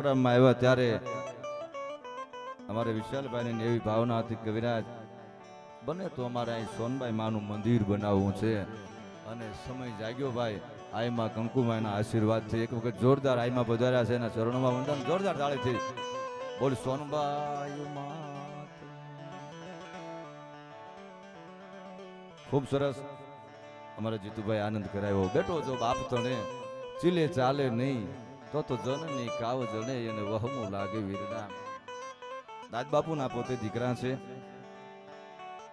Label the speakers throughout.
Speaker 1: પ્રોગ્રામમાં આવ્યા ત્યારે અમારે વિશાલભાઈની એવી ભાવના હતી કે બને તો અમારે અહીં સોનભાઈ માનું મંદિર બનાવવું છે. અને સમય જાગ્યો ભાઈ, આઈમાં કંકુમાના આશીર્વાદથી એક વખત જોરદાર આઈમાં પધાર્યા છે એના ચરણોમાં વંદન જોરદાર તાળીથી. બોલ સોનભાઈ ખૂબ સરસ. અમારે જીતુભાઈ આનંદ કરાવ્યો. બેઠો જો બાપ તને. ચીલે ચાલે નહીં. તો તો જનની કાવ જણે એને વહમું લાગે વીરના દાદ બાપુના પોતે દીકરા છે.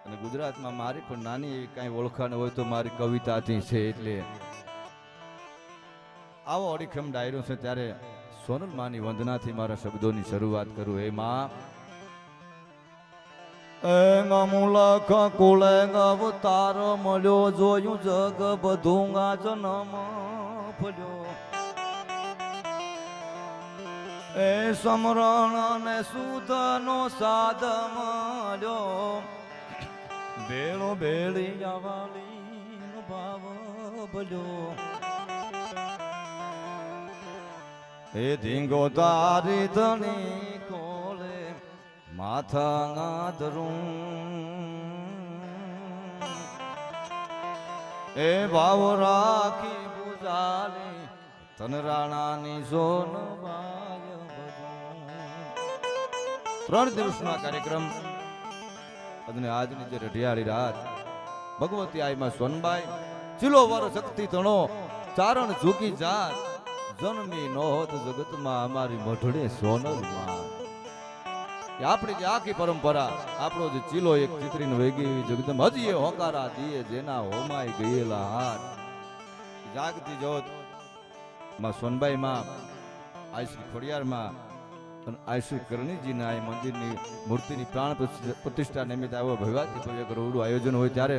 Speaker 1: અને ગુજરાતમાં મારી પણ નાની એવી કાંઈ ઓળખાણ હોય તો મારી કવિતાથી છે એટલે. આવો અડીખમ ડાયરો છે ત્યારે સોનલ માની વંદનાથી મારા શબ્દોની શરૂઆત કરું. એ માં. મૂલખ કુલેંગ અવતાર મળ્યો, જોયું જગ બધું જન્મ ફલ્યો. એ સમરણ ને સુધનો સાદ મળ્યો. ભેળો ભેળી આવાલી ભાવ ભલ્યો એ ધીંગો તારી ધણી કોલે માથા નાદરું. એ ભાવ રાખી પૂજાલી તન રાણાની સોન ત્રણ દિવસનો આ કાર્યક્રમ. અને આજની જે રઢિયાળી રાત, ભગવતી આઈમાં સોનબાઈ, ચીલો વર શક્તિ તણો, ચારણ ઝૂકી જાત જન્મી નો હોત જગતમાં અમારી મઢડે સોનલમાં આપણી જે આખી પરંપરા, આપણો જે ચીલો એક ચિત્રીને વેગી એવી જગદમ હજી એ હોકારા દીએ જેના હોમાઈ ગયેલા હાથ જાગતી જોત, માં સોનબાઈ માં આઈશ્રી ખોડિયાર ખોડિયારમાં અને આ કરણીજીના એ મંદિરની મૂર્તિની પ્રાણ પ્રતિષ્ઠા નિમિત્તે આવો ભવ્યાથી ભવ્ય કરોડું આયોજન હોય ત્યારે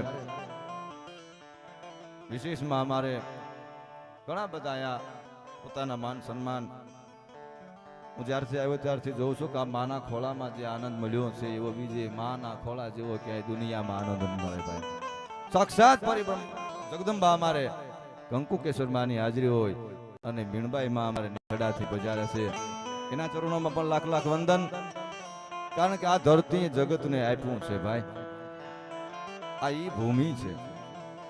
Speaker 1: વિશેષમાં અમારે ઘણા બધા અહીંયા પોતાના માન સન્માન હું જ્યારથી આવ્યો ત્યારથી જોઉં છું કે આ માના ખોળામાં જે આનંદ મળ્યો છે, એવો બીજે માના ખોળા જેવો ક્યાંય દુનિયામાં આનંદ મળે ભાઈ. સાક્ષાત પરિબ્રહ્મ જગદંબા અમારે કંકુકેશ્વર માની હાજરી હોય અને મીણબાઈ માં અમારે નિખડાથી બજારે છે. એના ચરણોમાં પણ લાખ લાખ વંદન. કારણ કે આ ધરતી જગતને આપ્યું છે ભાઈ. આ ઈ ભૂમિ છે.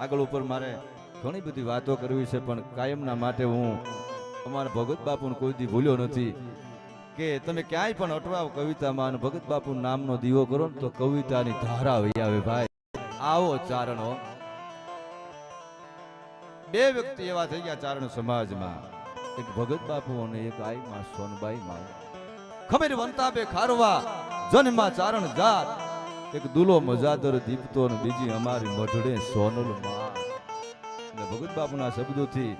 Speaker 1: આગળ ઉપર મારે ઘણી બધી વાતો કરવી છે, પણ કાયમના માટે હું અમારા ભગત બાપુને કોઈ દી ભૂલ્યો નથી કે તમે ક્યાંય પણ અટવાવ કવિતામાં અને ભગત બાપુ નામનો દીવો કરો ને તો કવિતાની ધારા વહી આવે ભાઈ. આવો ચારણો. બે વ્યક્તિ એવા થઈ ગયા ચારણ સમાજમાં. એક ભગત બાપુ અને એક આઈ સોનબાઈ માં. ખબર વંતા બે ખારવા, જન્મા ચારણ જાત. એક દુલો મજાદર દીપતો અને બીજી અમારી મઢડે સોનલમાં. ભગત બાપુના શબ્દોથી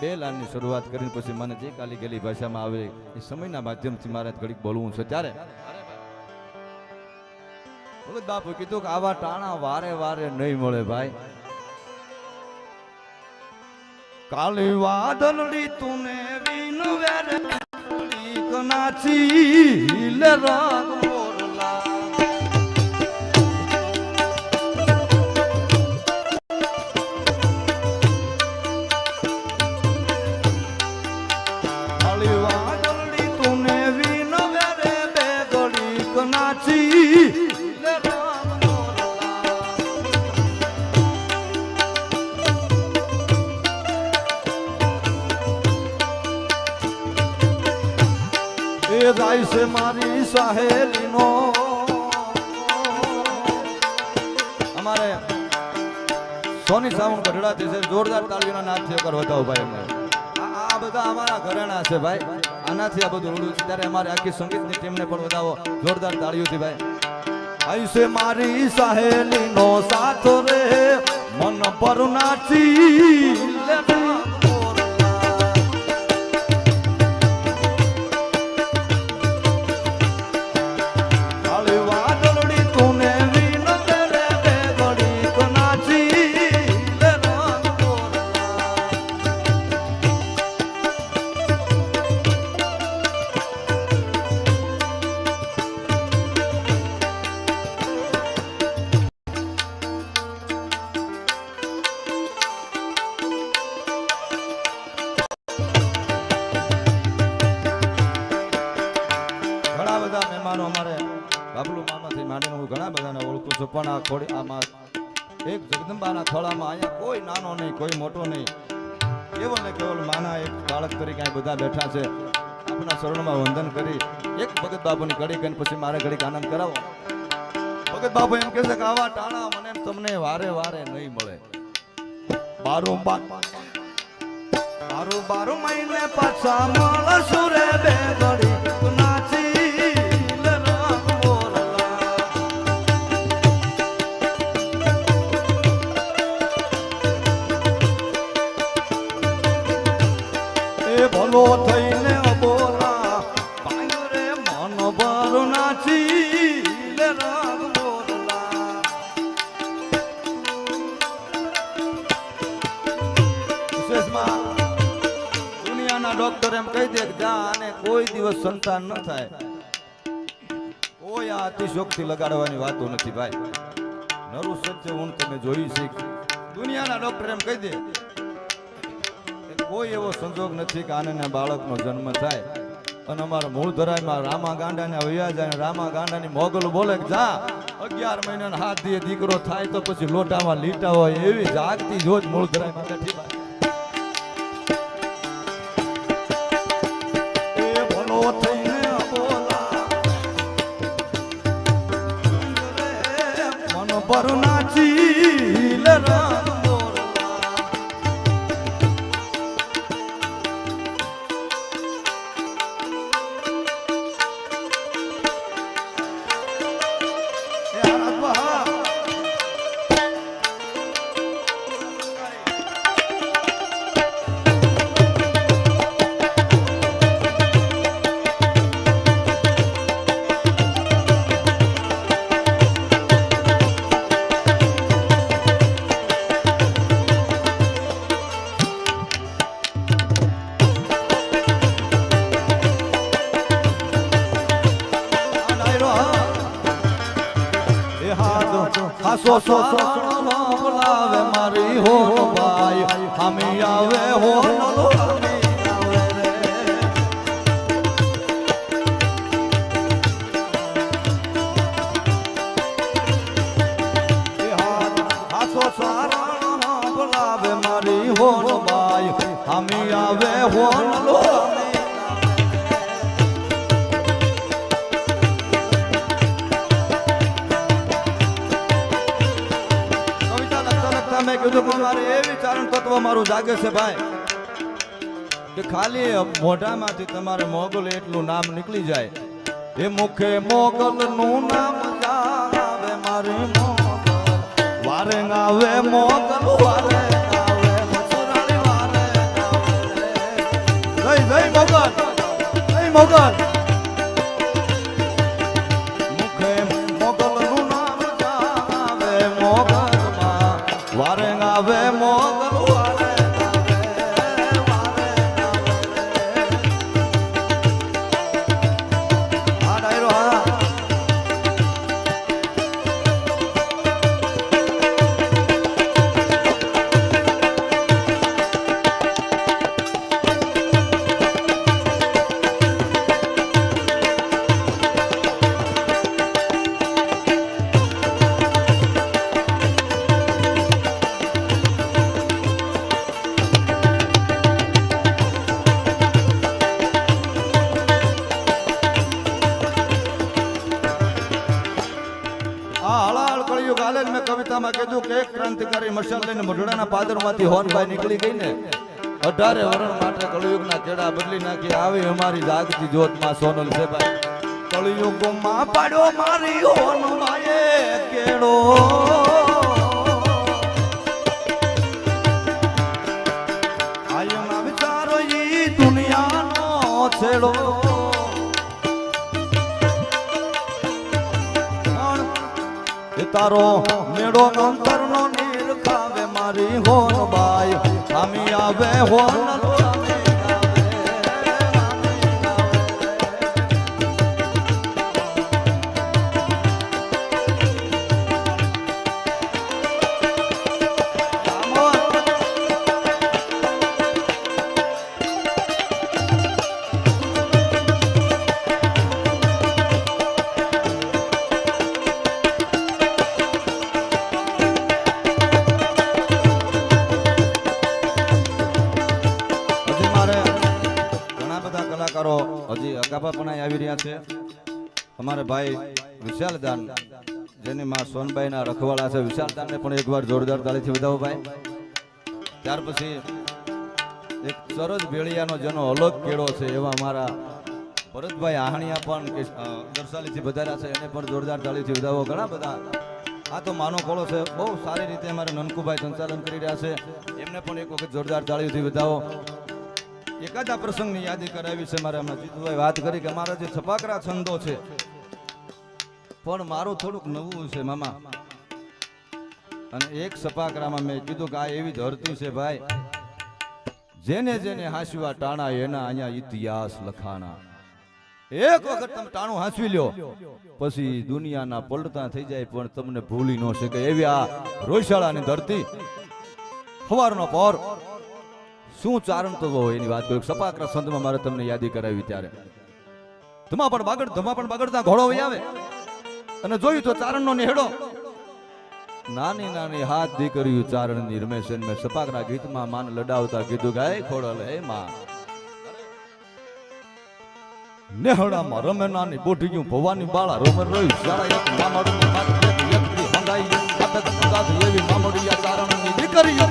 Speaker 1: બે લાઈનની શરૂઆત કરીને પછી મને જે કાલી ગેલી ભાષામાં આવે એ સમયના માધ્યમથી મારે ઘડીક બોલવું છે. ત્યારે ભગત બાપુ કીધું કે આવા ટાણા વારે વારે નહીં મળે ભાઈ. કાલી વાદળી તુને વિન વેરે કનાચી લે રાગ મોરલા જાય છે મારી સહેલીનો. અમારે સોની સાઉન્ડ ગઢડાથી છે, જોરદાર તાળીઓના નાદથી એકવાર વધાવો ભાઈ અમે આ બધા અમારા ઘરેણા છે ભાઈ. આનાથી આ બધું રૂડું છે. ત્યારે અમારે આખી સંગીતની ટીમને પણ વધાવો. જોરદાર તાળીઓથી ભાઈ. આયુષે મારી સહેલીનો સાથ રે. મન પર નાચી ખોડી આમાં એક જગદંબાના થોડામાં અહીંયા કોઈ નાનો નહીં, કોઈ મોટો નહીં. કેવલ ને કેવલ માના એક બાળક તરીકે બધા બેઠા છે. આપણા શરણમાં વંદન કરી, એક ભગત બાપુની ઘડી કરીને પછી મારે ઘડીક આનંદ કરાવો. ભગત બાપુ એમ કહે છે કે આવા ટાણા મને તમને વારે વારે નહીં મળે. બારું બારું મહિને પાછા મળશું રે બે ઘડી. સંતાન ન થાય. કોઈ આ અતિશોક્તિ લગાડવાની વાતો નથી ભાઈ. નરું સત્ય હું તમે જોઈ છે દુનિયાના ડોક્ટર એમ કહી દે. કોઈ એવો સંજોગ નથી કે આને બાળકનો જન્મ થાય. અને અમારા મૂળ ધરાયમાં રામા ગાંડાને વૈયા જાય રામા ગાંડાની મોગલ બોલે જા, અગિયાર મહિનાના હાથ દીએ દીકરો થાય તો પછી લોટામાં લીટા હોય એવી જાગતી જોજ મૂળ ધરાયમાં બેઠી હાસો સો સો બોલાવે મારી હો ભાઈ હમી આવે હો બોલાવે મારી હો ભાઈ હમી આવે હો લખતા મેં કીધું મારે એ વિચારણ તત્વ મારું જાગે છે ભાઈ કે ખાલી મોઢામાંથી તમારે મોગલ એટલું નામ નીકળી જાય. એ મુખે મોગલ નું નામ આવે મારે મોગલ. વારે ગાવે મોગલ વારે ગાવે. જય જય મોગલ જય મોગલ. લઈને માંથી હોનભાઈ નીકળી ગઈ ને, અઢારે વરણ માટે કળિયુગ ના કેડા બદલી નાખી આવી અમારી જાગતી જોતમાં સોનલ છે ભાઈ. કળિયુગમાં પાડ્યો મારી હોનમાએ કેળો. આયના વિચારો ઈ દુનિયાનો છેડો. તારો મેળો અંતર નો નીર ખાવે મારી હોન બાય. આમી આવે હોન હજી પણ આવી રહ્યા છે. અમારા ભાઈ વિશાલદાન, જેની માં સોનબાઈના રખવાળા છે. વિશાલદાનને પણ એકવાર જોરદાર તાળીથી વધાવો ભાઈ. ત્યાર પછી એક સરસ ભેળિયાનો જેનો અલગ કેળો છે એવા અમારા ભરતભાઈ આહણિયા પણ દર્શાલીથી વધાર્યા છે. એને પણ જોરદાર તાળીથી વધાવો. ઘણા બધા, આ તો માનો કોળો છે. બહુ સારી રીતે અમારા નનકુભાઈ સંચાલન કરી રહ્યા છે. એમને પણ એક વખત જોરદાર તાળીઓથી વધાવો. એકાદા પ્રસંગની યાદી કરાવી છે મારે હમણાં જીતુભાઈ. વાત કરી કે મારા જે છપાકરા છંદો છે, પણ મારું થોડુંક નવું છે મામા. અને એક સપાકરામાં મેં કીધું કે આ એવી ધરતી છે ભાઈ, જેને જેને હાંસવા ટાણા, એના અહીંયા ઇતિહાસ લખાણા. એક વખત તમે ટાણું હાંસવી લ્યો, પછી દુનિયાના પલટા થઈ જાય, પણ તમને ભૂલી ન શકે એવી આ રોયશાળાની ધરતી. સવારનો પોર. શું ચારણ તો હોય એની વાત કરું? સપાકરા સંતમાં મારે તમને યાદી કરાવી ત્યારે. ધમા પણ બાગડ, ધમા પણ બાગડતા ઘોડો વહી આવે. અને જોયું તો ચારણનો નેહડો. નાની નાની હાથ દીકરીયું ચારણની રમેશન મેં સપાકના ગીતમાં માન લડાવતા કીધું ગાય ખોડલ, હે માં નેહડામાં રમે નાની બોટીયું ભવાની બાળા રમે રહ્યું સારા એક મામડું એક વ્યક્તિ હંગાઈ. પગાત એવી મામડિયા ચારણની દીકરીઓ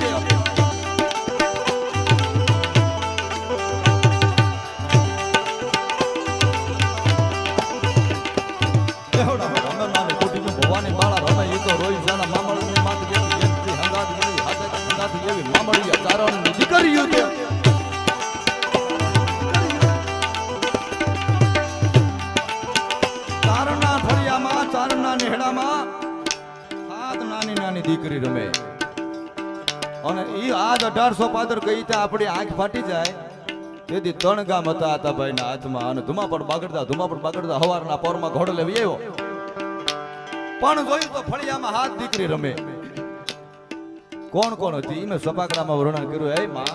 Speaker 1: દીકરી રમે. અને એ આજ અઢારસો પાદર કઈ ત્યાં આપણી આંખ ફાટી જાય, તેથી ત્રણ ગામ હતા હતા ભાઈના હાથમાં અને ધુમા પણ બાગડતા, ધુમા પણ બાગડતા હવારના પોરમાં ઘોડો લેવી આવ્યો. પણ જોયું તો ફળિયામાં હાથ દીકરી રમે. કોણ કોણ હતી? મેં સપાકડામાં વર્ણન કર્યું, હે માં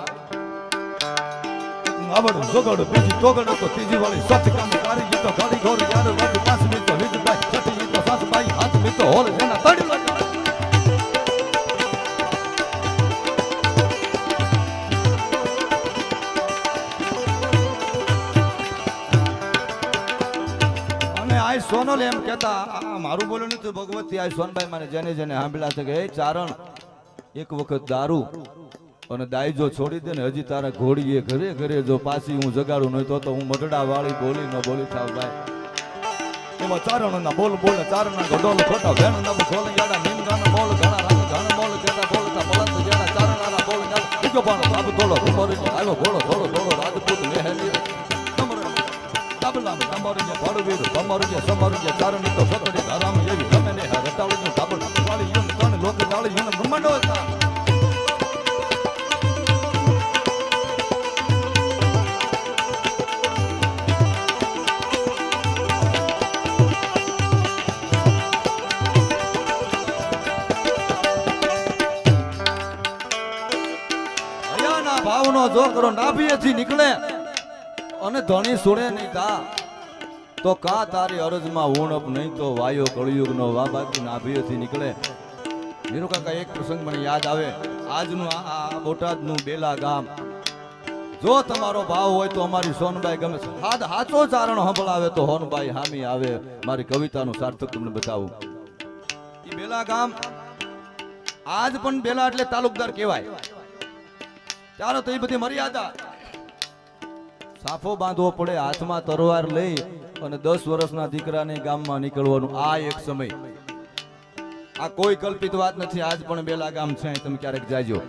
Speaker 1: આવડ જોગડ બીજી તોગડ તો ત્રીજી વાળી સત કામ કારી તો ઘડી ઘોર યાર વાડી પાંચ મિનિટ લીધભાઈ છઠ્ઠી સાસ ભાઈ હાથ મિનિટ હોલ જેના તડી સોનલ એમ કહેતા, આ મારું બોલ્યું નથી ભગવતી, આ સોનભાઈ મને જેને જેને સાંભળ્યા છે કે, એ ચારણ, એક વખત દારૂ અને દાઈજો છોડી દે ને, હજી તારા ઘોડીએ ઘરે ઘરે જો પાછી હું જગાડું નહીં તો તો હું મઢડા વાળી બોલી ન બોલી થાવ ભાઈ. એમાં ચારણના બોલ બોલે, ચારણના ગડોલ ખોટા ભેણ ના બોલ યાડા નીમ ગાના બોલ, ઘણા રાગ ઘણા બોલ કેતા બોલતા બળદ જેડા ચારણાના બોલ ના બીજો પણ બાબ તોલો કુમારી આવ્યો ઘોડો થોડો થોડો રાજપૂત મેહલી. તબલામ તમારું જે ભડવીર તમારું જે તો સતરી ધારામ એવી તમે ને રટાવડી નું કાબડ વાળી યુન કણ લોક દાળી યુન બ્રહ્માંડો હતા. જો ભાવનો જોકરો નાભીએથી નીકળે. અને ધણી સુણે નહીં તા તો કા તારી અરજમાં ઉણપ નહીં તો વાયો કળિયુગનો વા બાકી નાભીઓથી નીકળે. વીરુ કાકા, એક પ્રસંગ મને યાદ આવે. આજનું આ- બોટાદનું બેલા ગામ. જો તમારો ભાવ હોય તો અમારી સોનબાઈ ગમે હાથ હાચો ચારણ હંભળાવે તો હોનબાઈ હામી આવે. મારી કવિતાનું સાર્થક તમને બતાવું. એ બેલા ગામ, આજ પણ બેલા એટલે તાલુકદાર કહેવાય. ચાલો તો એ બધી મર્યાદા સાફો બાંધવો પડે, હાથમાં તરવાર લઈ અને દસ વર્ષના દીકરાને ગામમાં નીકળવાનું. આ એક સમય. આ કોઈ કલ્પિત વાત નથી, આજ પણ બેલા ગામ છે તમે ક્યારેક જાજો.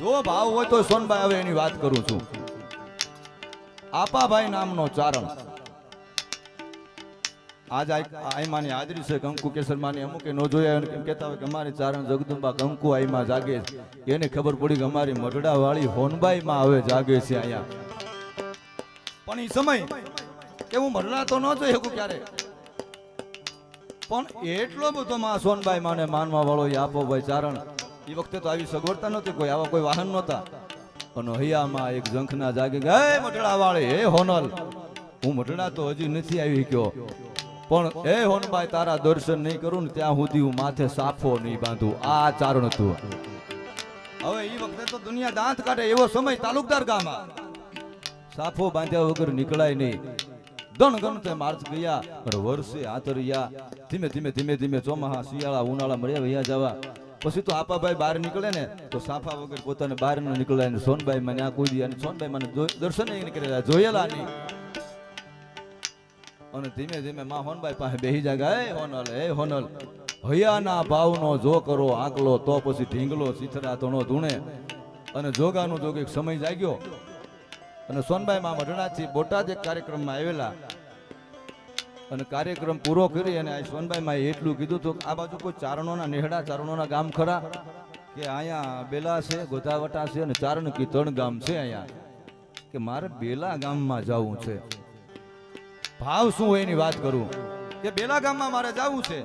Speaker 1: જો ભાવ હોય તો સોનભાઈ હવે એની વાત કરું છું. આપાભાઈ નામનો ચારણ. આજ આઈમાની હાજરી છે, કંકુ કેસરમાની. અમુકે ન જોયા હોય ને કેમ હોય કે અમારી ચારણ જગદંબા કંકુ આઈમાં જાગે એને ખબર પડી કે અમારી મઢડા વાળી હોનબાઈમાં હવે જાગે છે અહીંયા. પણ એ સમય કે હું મઢડા તો ન જોઈ શકું ક્યારે? પણ એટલો બધો માં સોનબાઈ માને માનવા વાળો એ આપો ભાઈ ચારણ. એ વખતે તો આવી સગવડતા નહોતી, કોઈ આવા કોઈ વાહન નહોતા. પણ હૈયામાં એક ઝંખના જાગે હે મઢડા વાળી, હે હોનલ, હું મઢડા તો હજી નથી આવી ગયો પણ એ હોનભાઈ તારા દર્શન નહીં કરું ને ત્યાં સુધી હું માથે સાફો નહીં બાંધું. આ ચારણ હતું. હવે એ વખતે તો દુનિયા દાંત કાઢે એવો સમય તાલુકદાર ગામમાં. સાફો બાંધ્યા વગર નીકળાય નહીં. ગણ ગણતે માર્ચ ગયા, પણ વર્ષે આતરિયા ધીમે ધીમે ધીમે ધીમે ચોમાહા, શિયાળા, ઉનાળા મળ્યા વયા જવા. પછી તો આપાભાઈ બહાર નીકળે ને, તો સાફા વગર પોતાને બહાર ન નીકળાય ને સોનભાઈ મને આ કોઈ દી અને સોનભાઈ મને દર્શન નહીં કરેલા જોયેલા નહીં. અને ધીમે ધીમે માં હોનભાઈ પાસે બેહી જાગા એ હોનલ એ હોનલ, હૈયાના ભાવનો જો કરો આંકલો તો પછી ઢીંગલો ચીથરા તો નો ધૂણે. અને જોગાનો જોગ એક સમય જાગ્યો. અને સોનભાઈ માં મઢણાથી બોટાદ એક કાર્યક્રમમાં આવેલા. અને કાર્યક્રમ પૂરો કરી અને સોનભાઈ માં એટલું કીધું હતું આ બાજુ કોઈ ચારણોના નેહડા, ચારણોના ગામ ખરા? કે અહીંયા બેલા છે, ગોધાવટા છે અને ચારણ ત્રણ ગામ છે અહીંયા. કે મારે બેલા ગામમાં જવું છે. ભાવ શું હોય એની વાત કરું? કે બેલા ગામમાં મારે જવું છે.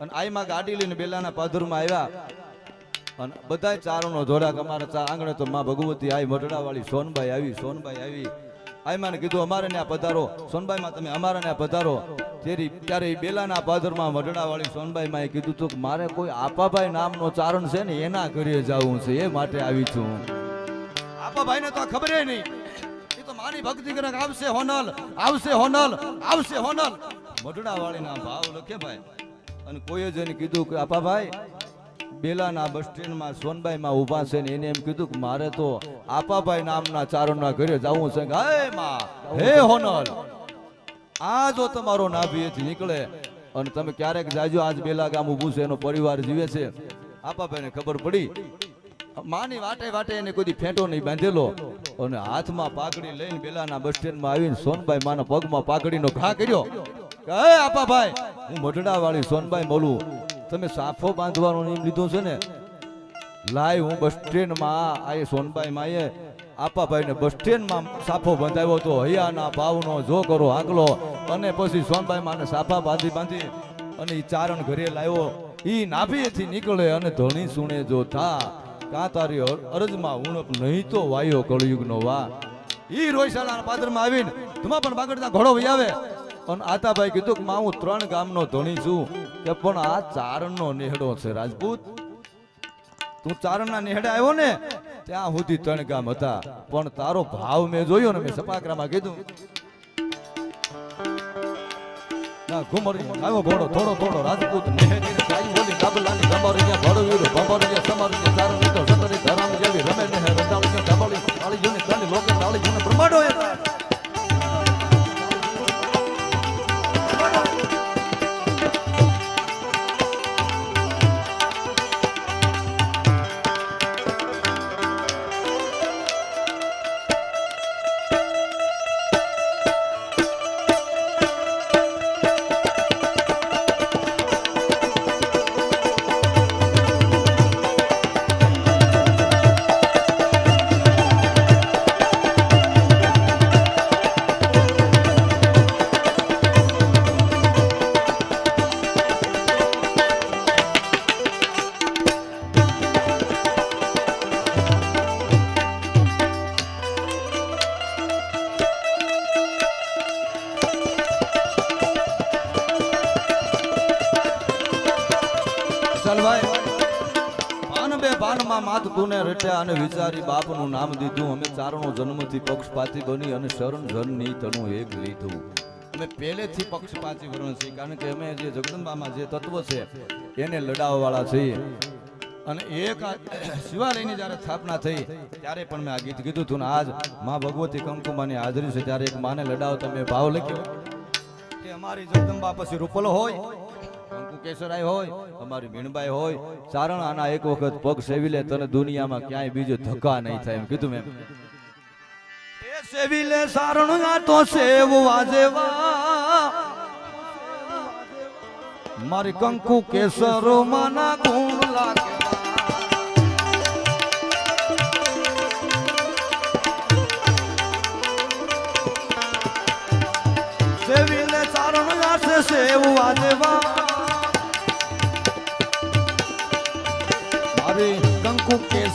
Speaker 1: અને આઈમાં ગાડી લઈને બેલાના પાદરમાં આવ્યા. અને બધાય ચારણો ધોરાક અમારા ચા આંગણે તો માં ભગવતી આવી મઢડાવાળી સોનભાઈ આવી, સોનબાઈ આવી. આઈમાં કીધું અમારે ત્યાં પધારો. સોનભાઈમાં તમે અમારે ત્યાં પધારો. તેરી ત્યારે બેલાના પાદરમાં મઢડાવાળી સોનભાઈમાં એ કીધું તું કે મારે કોઈ આપાભાઈ નામનો ચારણ છે ને એના ઘરે જવું છે, એ માટે આવી છું. આપાભાઈ આપાભાઈને તો ખબર નહીં. એ તો મારી ભક્તિ કરે આવશે હોનલ આવશે હોનલ આવશે હોનલ. મઢડાવાળી ના ભાવ લખે ભાઈ. અને કોઈએ જઈને કીધું કે, આપાભાઈ બેલાના બસ સ્ટેન્ડમાં સોનબાઈમાં ઊભા છે ને એને એમ કીધું કે મારે તો આપાભાઈ નામના ચારણના ઘરે જવું છે. હે માં, હે હોનલ, આ જો તમારો નાભીએથી નીકળે અને તમે ક્યારેક જાજો, આજ બેલા ગામ ઊભું છે, એનો પરિવાર જીવે છે. આપાભાઈને ખબર પડી. માની વાટે વાટે એને કોઈ ફેંટો નહીં બાંધેલો અને હાથમાં પાઘડી લઈને બેલાના બસ સ્ટેન્ડમાં આવીને સોનબાઈ માના પગમાં પાઘડીનો ઘા કર્યો. કે હે આપાભાઈ, હું મઢડા વાળી સોનબાઈ બોલું તમે સાફો બાંધવાનો નિયમ લીધો છે ને? લાય હું બસ સ્ટેન્ડમાં, આ એ સોનબાઈ માએ આપાભાઈને બસ સ્ટેન્ડમાં સાફો બંધાવ્યો હતો. હૈયાના ભાવનો જો કરો આંકલો. અને પછી સોનબાઈ માને સાફા બાંધી બાંધી અને એ ચારણ ઘરે લાવ્યો. ઈ નાભીએથી નીકળે અને ધણી સુણે જો થા. કા તારી અર- અરજમાં ઉણપ નહીં તો વાયો કળયુગનો વા. ઈ રોયશાળાના પાદરમાં આવીને તમા પણ બાગડના ઘોડો વહી આવે. અને આતાભાઈ કીધું કે માં હું ત્રણ ગામનો ધણી છું. કે પણ આ ચારણનો નેહડો છે, રાજપૂત. તું ચારણના નેહડે આવ્યો ને, ત્યાં સુધી ત્રણ ગામ હતા. પણ તારો ભાવ મેં જોયો ને, મેં સપાકરામાં કીધું. ના ઘુમરી આવ્યો ઘોડો થોડો થોડો, રાજપૂત. નેહડી સાઈ, બોલી કાબલાની ગંબારી ગયા ઘોડો વીરો બંબારી ગયા સમારી ગયા ચારણ લીધો સતરી ધરામ જેવી રમે ને રંડાળી ગયા ધબાળી તાળી જોને તાળી લોકે તાળી જોને બ્રહ્માંડો હતા સલભાઈ પાન બે પાનમાં રટ્યા અને વિચારી બાપનું નામ દીધું. અમે ચારણો જન્મથી પક્ષપાતી બની અને શરણ જનની તનું એક લીધું. અમે પહેલેથી પક્ષપાતી વર્ણ છીએ, કારણ કે અમે જે જગદંબામાં જે તત્વ છે, એને લડાવવાળા છીએ. અને એક શિવાલયની જ્યારે સ્થાપના થઈ, ત્યારે પણ મેં આ ગીત કીધું હતું ને, આજમાં ભગવતી કંકુમાની હાજરી છે, ત્યારે એક માને લડાવતા મેં ભાવ લખ્યો. કે અમારી જગદંબા પછી રૂપલો હોય કેસરાય હોય, અમારી મીણબાઈ હોય સારણ આના એક વખત પગ સેવી લે, તને દુનિયામાં ક્યાંય બીજો ધક્કા નહીં થાય, એમ કીધું મેં. સેવી લે સારણ આ તો સેવવા જેવા. મારી કંકુ કેસરો માના ગુણ લાગે સેવી લે સારણ આ સેવવા દેવા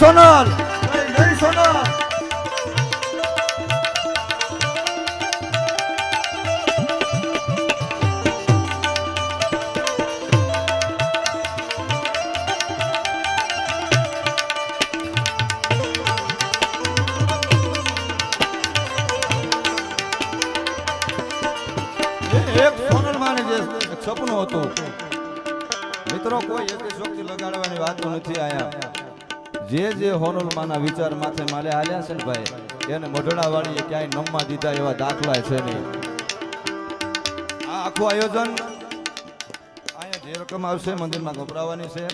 Speaker 1: સોનલ. જય સોનલ સપનું હતું. મિત્રો કોઈ એક શક્તિ લગાડવાની વાતો નથી આયા જે જે હોનલમાના વિચાર માથે માલે હાલ્યા છે ને ભાઈ, એને મઢડાવાળીએ ક્યાંય નમવા દીધા એવા દાખલા છે નહીં. આ આખું આયોજન અહીંયા જે રકમ આવશે, મંદિરમાં ગભરાવાની છે.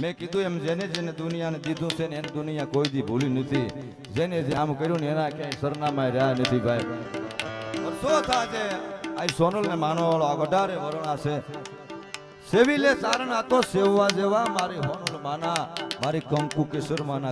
Speaker 1: મેં કીધું એમ જેને જેને દુનિયાને દીધું છે ને એને દુનિયા કોઈ દી ભૂલી નથી. જેને જે આમ કર્યું ને એના ક્યાંય સરનામાં રહ્યા નથી ભાઈ. વર્ષો થયા આ સોનલ ને માનવા વાળો આ વધારે વરણા છે સેવી લે સારણ આ તો સેવવા જેવા મારી હોનલ માના મારી કંકુ કિશોર માના